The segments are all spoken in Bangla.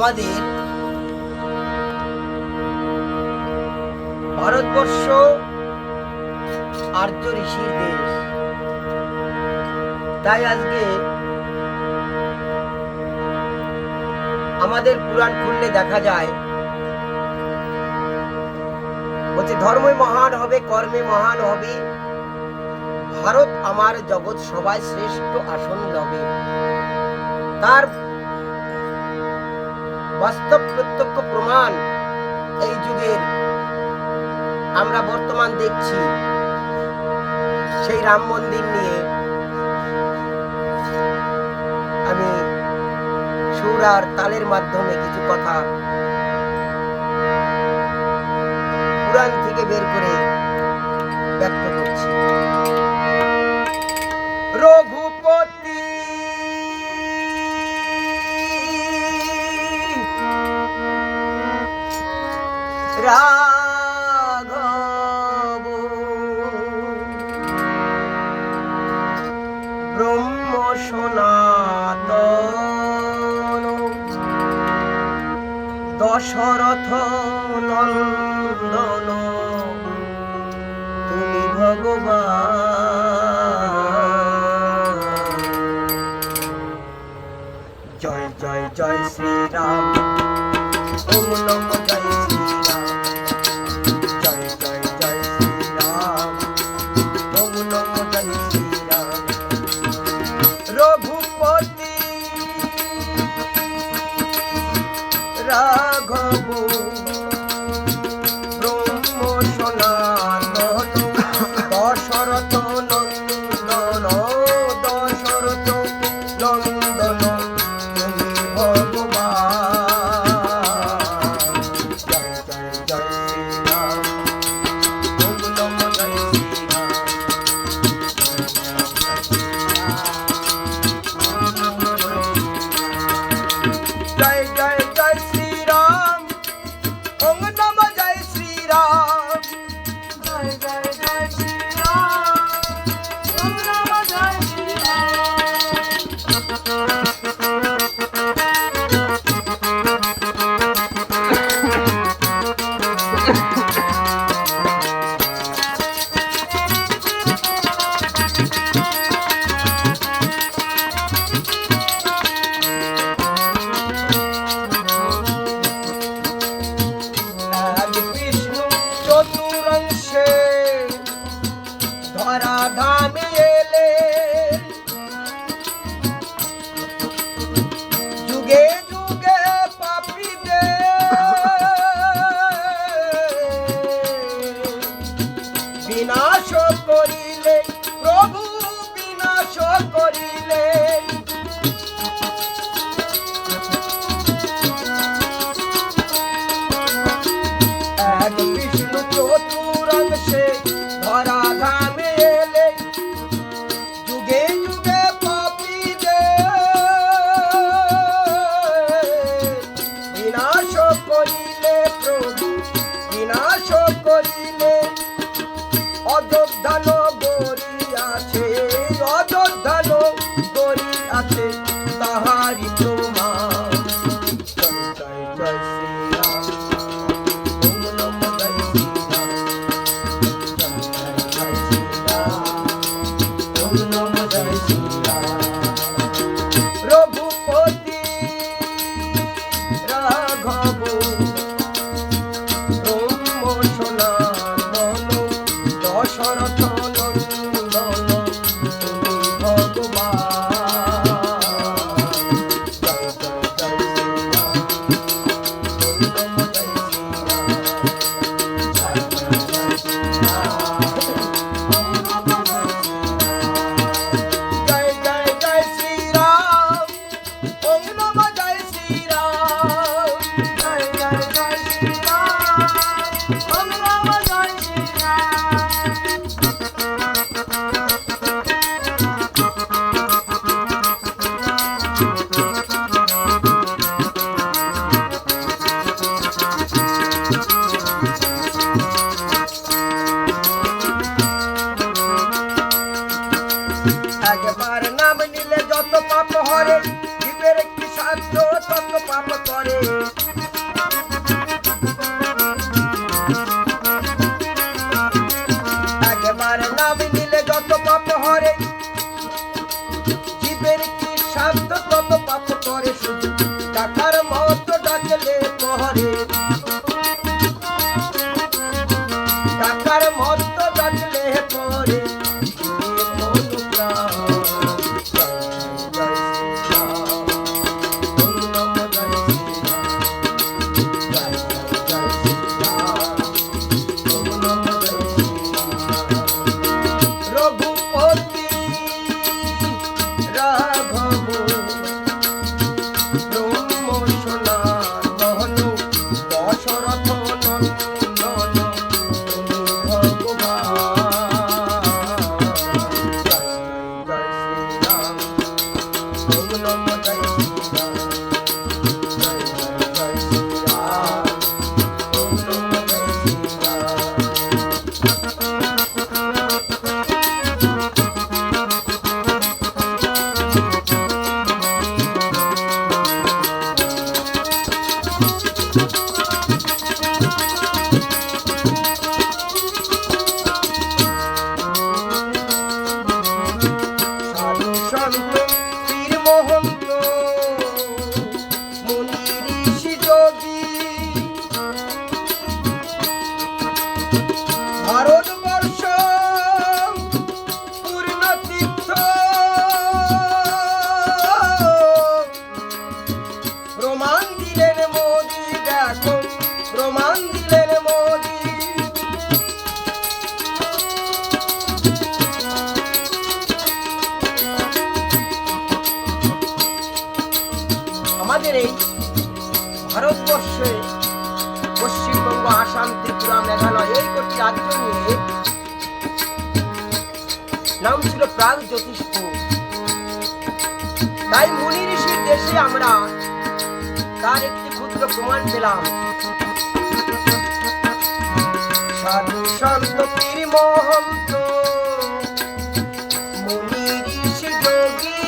আমাদের ভারতবর্ষ আর্য ঋষির দেশ। তাই আজকে আমাদের পুরাণ খুললে দেখা যায়, বলছে, ধর্ম মহান হবে, কর্মে মহান হবে। ভারত আমার জগৎ সবাই শ্রেষ্ঠ আসন লবে। তার বাস্তব প্রত্যক্ষ প্রমাণ এই যুগের আমরা বর্তমান দেখছি। সেই রাম মন্দির নিয়ে আমি সুর আর তালের মাধ্যমে কিছু কথা পুরাণ থেকে বের করে ব্যক্ত করছি। রঘু দশরথ নন্দন। তুমি ভগবান। জয় জয় জয় শ্রীরাম। করিলে প্রভু বিনাশ করিলে অযোধ্যালো চলন তোহরে ওম নমো নাম ছিল প্রাগ জ্যোতিষপুর তাই মুনি ঋষির দেশে আমরা তার একটি ক্ষুদ্র প্রমাণ পেলাম। মহন্ত মুনি ঋষি যোগী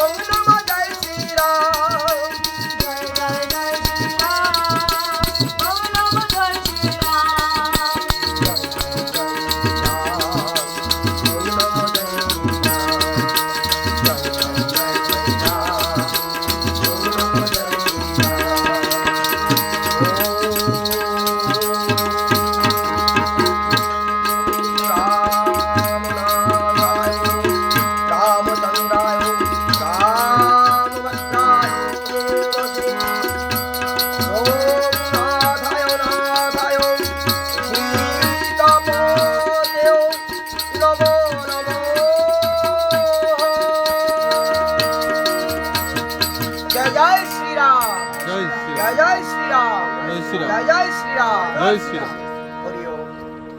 Oh, no. Nice.